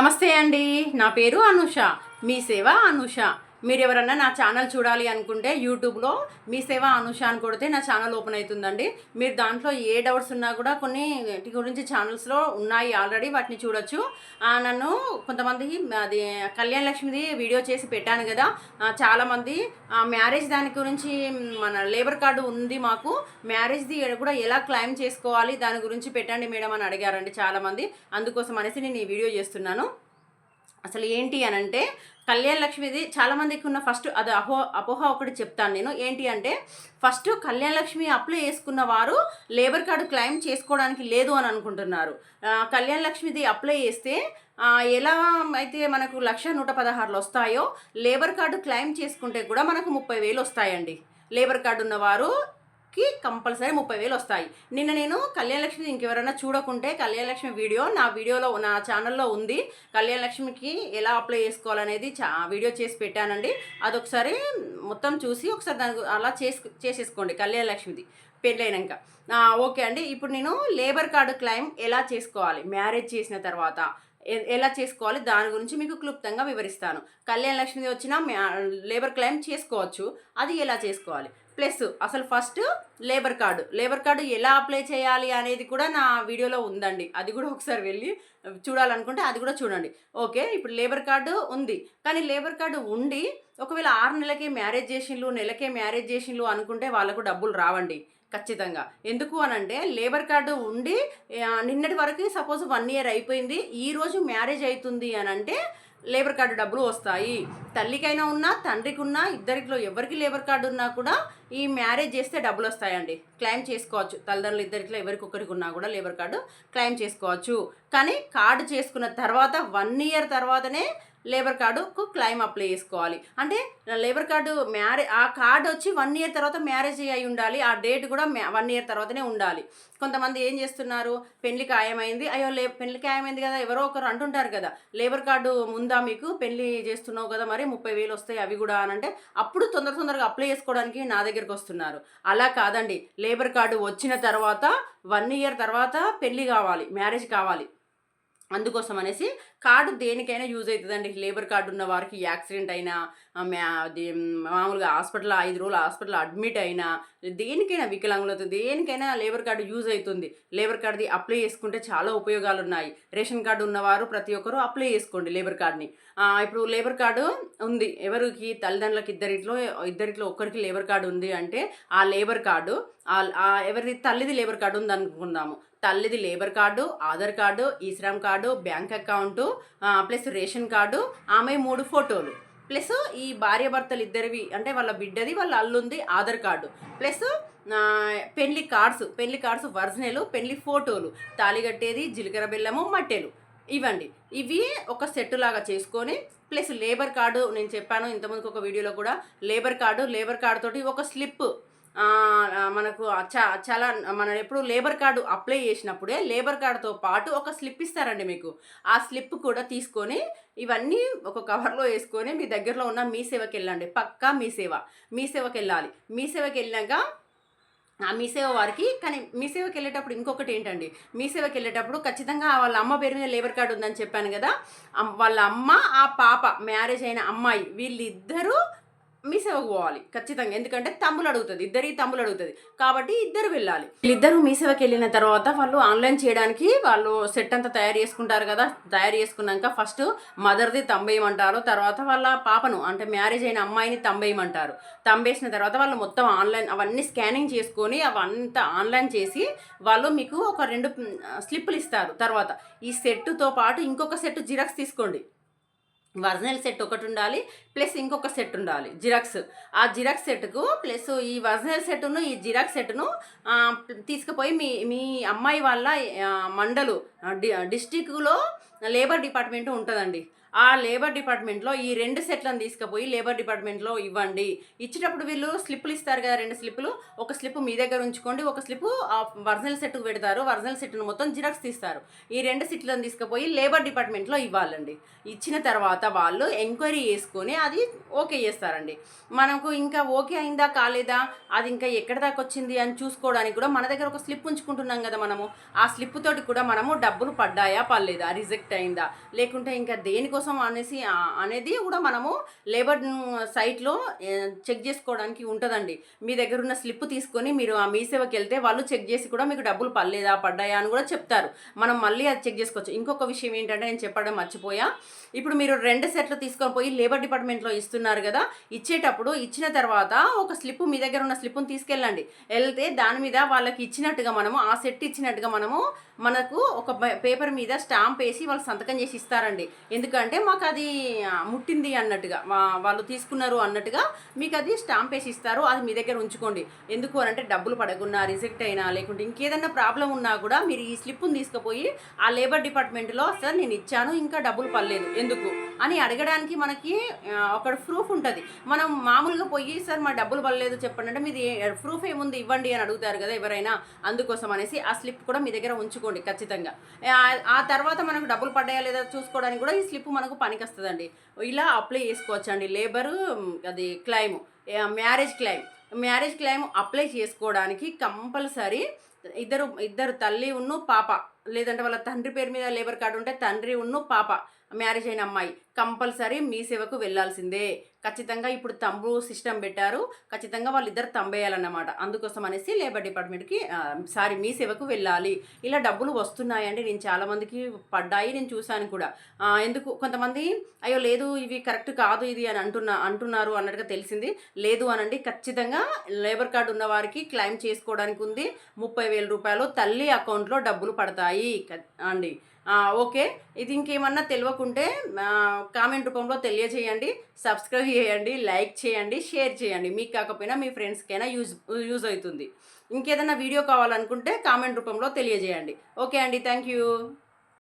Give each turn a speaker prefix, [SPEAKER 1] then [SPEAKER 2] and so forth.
[SPEAKER 1] నమస్తే అండి. నా పేరు అనుష. మీ సేవ అనుష. మీరు ఎవరన్నా నా ఛానల్ చూడాలి అనుకుంటే యూట్యూబ్లో మీ సేవ అనుష అని కొడితే నా ఛానల్ ఓపెన్ అవుతుందండి. మీరు దాంట్లో ఏ డౌట్స్ ఉన్నా కూడా కొన్ని వీటి గురించి ఛానల్స్లో ఉన్నాయి ఆల్రెడీ వాటిని చూడొచ్చు. నన్ను కొంతమంది అది కళ్యాణ లక్ష్మిది వీడియో చేసి పెట్టాను కదా. చాలామంది ఆ, మ్యారేజ్ దాని గురించి మన లేబర్ కార్డు ఉంది మాకు. మ్యారేజ్ది కూడా ఎలా క్లైమ్ చేసుకోవాలి దాని గురించి పెట్టండి మేడం అని అడిగారండి చాలామంది. అందుకోసం అనేసి నేను ఈ వీడియో చేస్తున్నాను. అసలు ఏంటి అని అంటే కళ్యాణ లక్ష్మిది చాలా మందికి ఉన్న ఫస్ట్ అది అహో అపోహ ఒకటి చెప్తాను నేను. ఏంటి అంటే ఫస్ట్ కళ్యాణ లక్ష్మి అప్లై చేసుకున్న వారు లేబర్ కార్డు క్లెయిమ్ చేసుకోవడానికి లేదు అని అనుకుంటున్నారు. కళ్యాణ లక్ష్మిది అప్లై చేస్తే ఎలా అయితే మనకు లక్ష నూట పదహారులు వస్తాయో లేబర్ కార్డు క్లెయిమ్ చేసుకుంటే కూడా మనకు ముప్పై వేలు వస్తాయండి. లేబర్ కార్డు ఉన్నవారు కి కంపల్సరీ ముప్పై వేలు వస్తాయి. నిన్న నేను కళ్యాణలక్ష్మి ఇంకెవరైనా చూడకుంటే కళ్యాణలక్ష్మి వీడియో నా వీడియోలో నా ఛానల్లో ఉంది. కళ్యాణలక్ష్మికి ఎలా అప్లై చేసుకోవాలనేది చా వీడియో చేసి పెట్టానండి. అదొకసారి మొత్తం చూసి ఒకసారి దాని అలా చేసు చేసేసుకోండి కళ్యాణలక్ష్మిది పెళ్ళైనాక. ఓకే అండి. ఇప్పుడు నేను లేబర్ కార్డు క్లెయిమ్ ఎలా చేసుకోవాలి? మ్యారేజ్ చేసిన తర్వాత ఎలా చేసుకోవాలి? దాని గురించి మీకు క్లుప్తంగా వివరిస్తాను. కళ్యాణ లక్ష్మి వచ్చిన లేబర్ క్లెయిమ్ చేసుకోవచ్చు. అది ఎలా చేసుకోవాలి? ప్లస్ అసలు first labour card. Labour card ఎలా అప్లై చేయాలి అనేది కూడా నా వీడియోలో ఉందండి. అది కూడా ఒకసారి వెళ్ళి చూడాలనుకుంటే అది కూడా చూడండి. ఓకే ఇప్పుడు లేబర్ కార్డు ఉంది. కానీ లేబర్ కార్డు ఉండి ఒకవేళ ఆరు నెలకే మ్యారేజ్ చేసిండ్లు నెలకే మ్యారేజ్ చేసిండ్లు అనుకుంటే వాళ్ళకు డబ్బులు రావండి. ఖచ్చితంగా. ఎందుకు అనంటే లేబర్ కార్డు ఉండి నిన్నటి వరకు సపోజ్ వన్ ఇయర్ అయిపోయింది ఈ రోజు మ్యారేజ్ అవుతుంది అని అంటే లేబర్ కార్డు డబ్బులు వస్తాయి. తల్లికైనా ఉన్నా తండ్రికి ఉన్నా ఇద్దరిలో ఎవరికి లేబర్ కార్డు ఉన్నా కూడా ఈ మ్యారేజ్ చేస్తే డబ్బులు వస్తాయండి. క్లెయిమ్ చేసుకోవచ్చు. తల్లిదండ్రులు ఇద్దరిలో ఎవరికి ఒకరికి ఉన్నా కూడా లేబర్ కార్డు క్లెయిమ్ చేసుకోవచ్చు. కానీ కార్డు చేసుకున్న తర్వాత వన్ ఇయర్ తర్వాతనే లేబర్ కార్డుకు క్లెయిమ్ అప్లై చేసుకోవాలి. అంటే లేబర్ కార్డు మ్యారే ఆ కార్డు వచ్చి వన్ ఇయర్ తర్వాత మ్యారేజ్ అయి ఉండాలి. ఆ డేట్ కూడా వన్ ఇయర్ తర్వాతనే ఉండాలి. కొంతమంది ఏం చేస్తున్నారు? పెళ్ళి ఖాయమైంది. అయ్యో లే పెళ్ళి ఖాయమైంది కదా. ఎవరో ఒకరు అంటుంటారు కదా. లేబర్ కార్డు ముందా మీకు? పెళ్ళి చేస్తున్నావు కదా మరి ముప్పై వేలు వస్తాయి అవి కూడా అని అంటే అప్పుడు తొందర తొందరగా అప్లై చేసుకోవడానికి నా దగ్గరికి వస్తున్నారు. అలా కాదండి. లేబర్ కార్డు వచ్చిన తర్వాత వన్ ఇయర్ తర్వాత పెళ్ళి కావాలి. మ్యారేజ్ కావాలి. అందుకోసం అనేసి కార్డు దేనికైనా యూజ్ అవుతుందండి. లేబర్ కార్డు ఉన్న వారికి యాక్సిడెంట్ అయినా అది మామూలుగా హాస్పిటల్ ఐదు రోజులు హాస్పిటల్ అడ్మిట్ అయినా దేనికైనా వికలాంగులతో దేనికైనా లేబర్ కార్డు యూజ్ అవుతుంది. లేబర్ కార్డుది అప్లై చేసుకుంటే చాలా ఉపయోగాలు ఉన్నాయి రేషన్ కార్డు ఉన్నవారు ప్రతి ఒక్కరు అప్లై చేసుకోండి లేబర్ కార్డ్ని. ఇప్పుడు లేబర్ కార్డు ఉంది. ఎవరికి? తల్లిదండ్రులకు ఇద్దరిట్లో ఇద్దరిట్లో ఒక్కరికి లేబర్ కార్డు ఉంది అంటే ఆ లేబర్ కార్డు ఎవరిది తల్లిది లేబర్ కార్డు ఉంది అనుకుందాము తల్లిది labour card Aadhaar card eShram card bank account plus ration card ఆమె మూడు ఫోటోలు. ప్లస్ ఈ భార్యాభర్తలు ఇద్దరివి అంటే వాళ్ళ బిడ్డది వాళ్ళ అల్లుంది ఆధార్ కార్డు. ప్లస్ పెళ్ళి కార్డ్స్ పెళ్ళి కార్డ్స్ ఒరిజినల్ పెళ్ళి ఫోటోలు. తాళి కట్టేది జీలకర్ర బెల్లము మట్టెలు. ఇవ్వండి. ఇవి ఒక సెట్ లాగా చేసుకొని ప్లస్ లేబర్ కార్డు నేను చెప్పాను ఇంతకుముందుకు ఒక వీడియోలో కూడా లేబర్ కార్డు లేబర్ కార్డు తోటి ఒక స్లిప్ మనకు చా చాలా మనం ఎప్పుడు లేబర్ కార్డు అప్లై చేసినప్పుడే లేబర్ కార్డుతో పాటు ఒక స్లిప్ ఇస్తారండి మీకు. ఆ స్లిప్ కూడా తీసుకొని ఇవన్నీ ఒక కవర్లో వేసుకొని మీ దగ్గరలో ఉన్న మీ సేవకి వెళ్ళండి పక్కా మీ సేవ. మీ సేవకి వెళ్ళాలి మీ సేవకి వెళ్ళాక ఆ మీ సేవ వారికి కానీ మీ సేవకి వెళ్ళేటప్పుడు ఇంకొకటి ఏంటండి? మీ సేవకి వెళ్ళేటప్పుడు ఖచ్చితంగా వాళ్ళ అమ్మ పేరు మీద లేబర్ కార్డు ఉందని చెప్పాను కదా వాళ్ళ అమ్మ ఆ పాప మ్యారేజ్ అయిన అమ్మాయి వీళ్ళిద్దరూ మీ సేవకు పోవాలి ఖచ్చితంగా. ఎందుకంటే తమ్ములు అడుగుతుంది ఇద్దరికి తమ్ములు అడుగుతుంది. కాబట్టి ఇద్దరు వెళ్ళాలి. వీళ్ళిద్దరూ మీ సేవకి వెళ్ళిన తర్వాత వాళ్ళు ఆన్లైన్ చేయడానికి వాళ్ళు సెట్ అంతా తయారు చేసుకుంటారు కదా. తయారు చేసుకున్నాక ఫస్ట్ మదర్ది తంబేయమంటారు తర్వాత వాళ్ళ పాపను అంటే మ్యారేజ్ అయిన అమ్మాయిని తంబేయమంటారు. తంబేసిన తర్వాత వాళ్ళు మొత్తం ఆన్లైన్ అవన్నీ స్కానింగ్ చేసుకొని అవంతా ఆన్లైన్ చేసి వాళ్ళు మీకు ఒక రెండు స్లిప్పులు ఇస్తారు తర్వాత. ఈ సెట్తో పాటు ఇంకొక సెట్ జిరాక్స్ తీసుకోండి. ఒరిజినల్ సెట్ ఒకటి ఉండాలి ప్లస్ ఇంకొక సెట్ ఉండాలి జిరాక్స్. ఆ జిరాక్స్ సెట్కు ప్లస్ ఈ ఒరిజినల్ సెట్ను ఈ జిరాక్స్ సెట్ను తీసుకుపోయి మీ మీ అమ్మాయి వాళ్ళ మండలు డి డిస్టిక్లో లేబర్ డిపార్ట్మెంట్ ఉంటుందండి. ఆ లేబర్ డిపార్ట్మెంట్లో ఈ రెండు సెట్లను తీసుకుపోయి లేబర్ డిపార్ట్మెంట్లో ఇవ్వండి. ఇచ్చేటప్పుడు వీళ్ళు స్లిప్పులు ఇస్తారు కదా రెండు స్లిప్పులు. ఒక స్లిప్ మీ దగ్గర ఉంచుకోండి ఒక స్లిప్ ఒరిజినల్ సెట్కు పెడతారు. ఒరిజినల్ సెట్ను మొత్తం జిరాక్స్ తీస్తారు. ఈ రెండు సెట్లను తీసుకుపోయి లేబర్ డిపార్ట్మెంట్లో ఇవ్వాలండి. ఇచ్చిన తర్వాత వాళ్ళు ఎంక్వైరీ చేసుకొని అది ఓకే చేస్తారండి. మనకు ఇంకా ఓకే అయిందా కాలేదా అది ఇంకా ఎక్కడ దాకా వచ్చింది అని చూసుకోవడానికి కూడా మన దగ్గర ఒక స్లిప్ ఉంచుకుంటున్నాం కదా మనము. ఆ స్లిప్ తోటి కూడా మనము డబ్బులు పడ్డాయా పర్లేదా రిజెక్ట్ అయిందా లేకుంటే ఇంకా కోసం అనేసి అనేది కూడా మనము లేబర్ సైట్లో చెక్ చేసుకోవడానికి ఉంటుందండి. మీ దగ్గర ఉన్న స్లిప్ తీసుకొని మీరు ఆ మీ సేవకి వెళ్తే వాళ్ళు చెక్ చేసి కూడా మీకు డబ్బులు పర్లేదా పడ్డాయా అని కూడా చెప్తారు. మనం మళ్ళీ అది చెక్ చేసుకోవచ్చు. ఇంకొక విషయం ఏంటంటే నేను చెప్పడం మర్చిపోయా. ఇప్పుడు మీరు రెండు సెట్లు తీసుకొని పోయి లేబర్ డిపార్ట్మెంట్లో ఇస్తున్నారు కదా ఇచ్చేటప్పుడు ఇచ్చిన తర్వాత ఒక స్లిప్ మీ దగ్గర ఉన్న స్లిప్ను తీసుకెళ్ళండి. వెళ్తే దాని మీద వాళ్ళకి ఇచ్చినట్టుగా మనము ఆ సెట్ ఇచ్చినట్టుగా మనము మనకు ఒక పేపర్ మీద స్టాంప్ వేసి వాళ్ళు సంతకం చేసి ఇస్తారండి. ఎందుకంటే అంటే మాకు అది ముట్టింది అన్నట్టుగా వాళ్ళు తీసుకున్నారు అన్నట్టుగా మీకు అది స్టాంప్ వేసి ఇస్తారు అది మీ దగ్గర ఉంచుకోండి. ఎందుకు అని అంటే డబ్బులు పడకున్నా రిజెక్ట్ అయినా లేకుంటే ఇంకేదైనా ప్రాబ్లం ఉన్నా కూడా మీరు ఈ స్లిప్ను తీసుకుపోయి ఆ లేబర్ డిపార్ట్మెంట్లో సార్ నేను ఇచ్చాను ఇంకా డబ్బులు పడలేదు ఎందుకు? అని అడగడానికి మనకి ఒక ప్రూఫ్ ఉంటుంది. మనం మామూలుగా పోయి సార్ మా డబ్బులు పడలేదు చెప్పండి. అంటే మీది ప్రూఫ్ ఏముంది ఇవ్వండి అని అడుగుతారు కదా ఎవరైనా అందుకోసం అనేసి ఆ స్లిప్ కూడా మీ దగ్గర ఉంచుకోండి ఖచ్చితంగా. ఆ- ఆ తర్వాత మనకు డబ్బులు పడ్డాయా లేదా చూసుకోవడానికి కూడా ఈ స్లిప్ మనకు పనికొస్తుందండి. ఇలా అప్లై చేసుకోవచ్చండి. లేబరు అది claim marriage claim marriage claim apply చేసుకోవడానికి కంపల్సరీ ఇద్దరు ఇద్దరు తల్లి ఉన్ను పాప లేదంటే వాళ్ళ తండ్రి పేరు మీద లేబర్ కార్డు ఉంటే తండ్రి ఉన్ను పాప మ్యారేజ్ అయిన అమ్మాయి కంపల్సరీ మీ సేవకు వెళ్ళాల్సిందే. ఖచ్చితంగా ఇప్పుడు తంబు సిస్టమ్ పెట్టారు. ఖచ్చితంగా వాళ్ళిద్దరు తంబేయాలన్నమాట. అందుకోసం అనేసి లేబర్ డిపార్ట్మెంట్కి సారీ మీ సేవకు వెళ్ళాలి. ఇలా డబ్బులు వస్తున్నాయండి. నేను చాలామందికి పడ్డాయి. నేను చూశాను కూడా. ఎందుకు? కొంతమంది అయ్యో లేదు ఇవి కరెక్ట్ కాదు ఇది అని అంటున్నా అంటున్నారు అన్నట్టుగా తెలిసింది. లేదు అనండి ఖచ్చితంగా లేబర్ కార్డు ఉన్న వారికి క్లెయిమ్ చేసుకోవడానికి ఉంది. ముప్పై వేల రూపాయలు తల్లి అకౌంట్లో డబ్బులు పడతాయి. అండి. ఓకే. ఇది ఇంకేమన్నా తెలియకుంటే కామెంట్ రూపంలో తెలియజేయండి. సబ్స్క్రైబ్ చేయండి లైక్ చేయండి షేర్ చేయండి. మీకు కాకపోయినా మీ ఫ్రెండ్స్కైనా యూజ్ యూజ్ అవుతుంది. ఇంకేదైనా వీడియో కావాలనుకుంటే కామెంట్ రూపంలో తెలియజేయండి. ఓకే అండి. Thank you.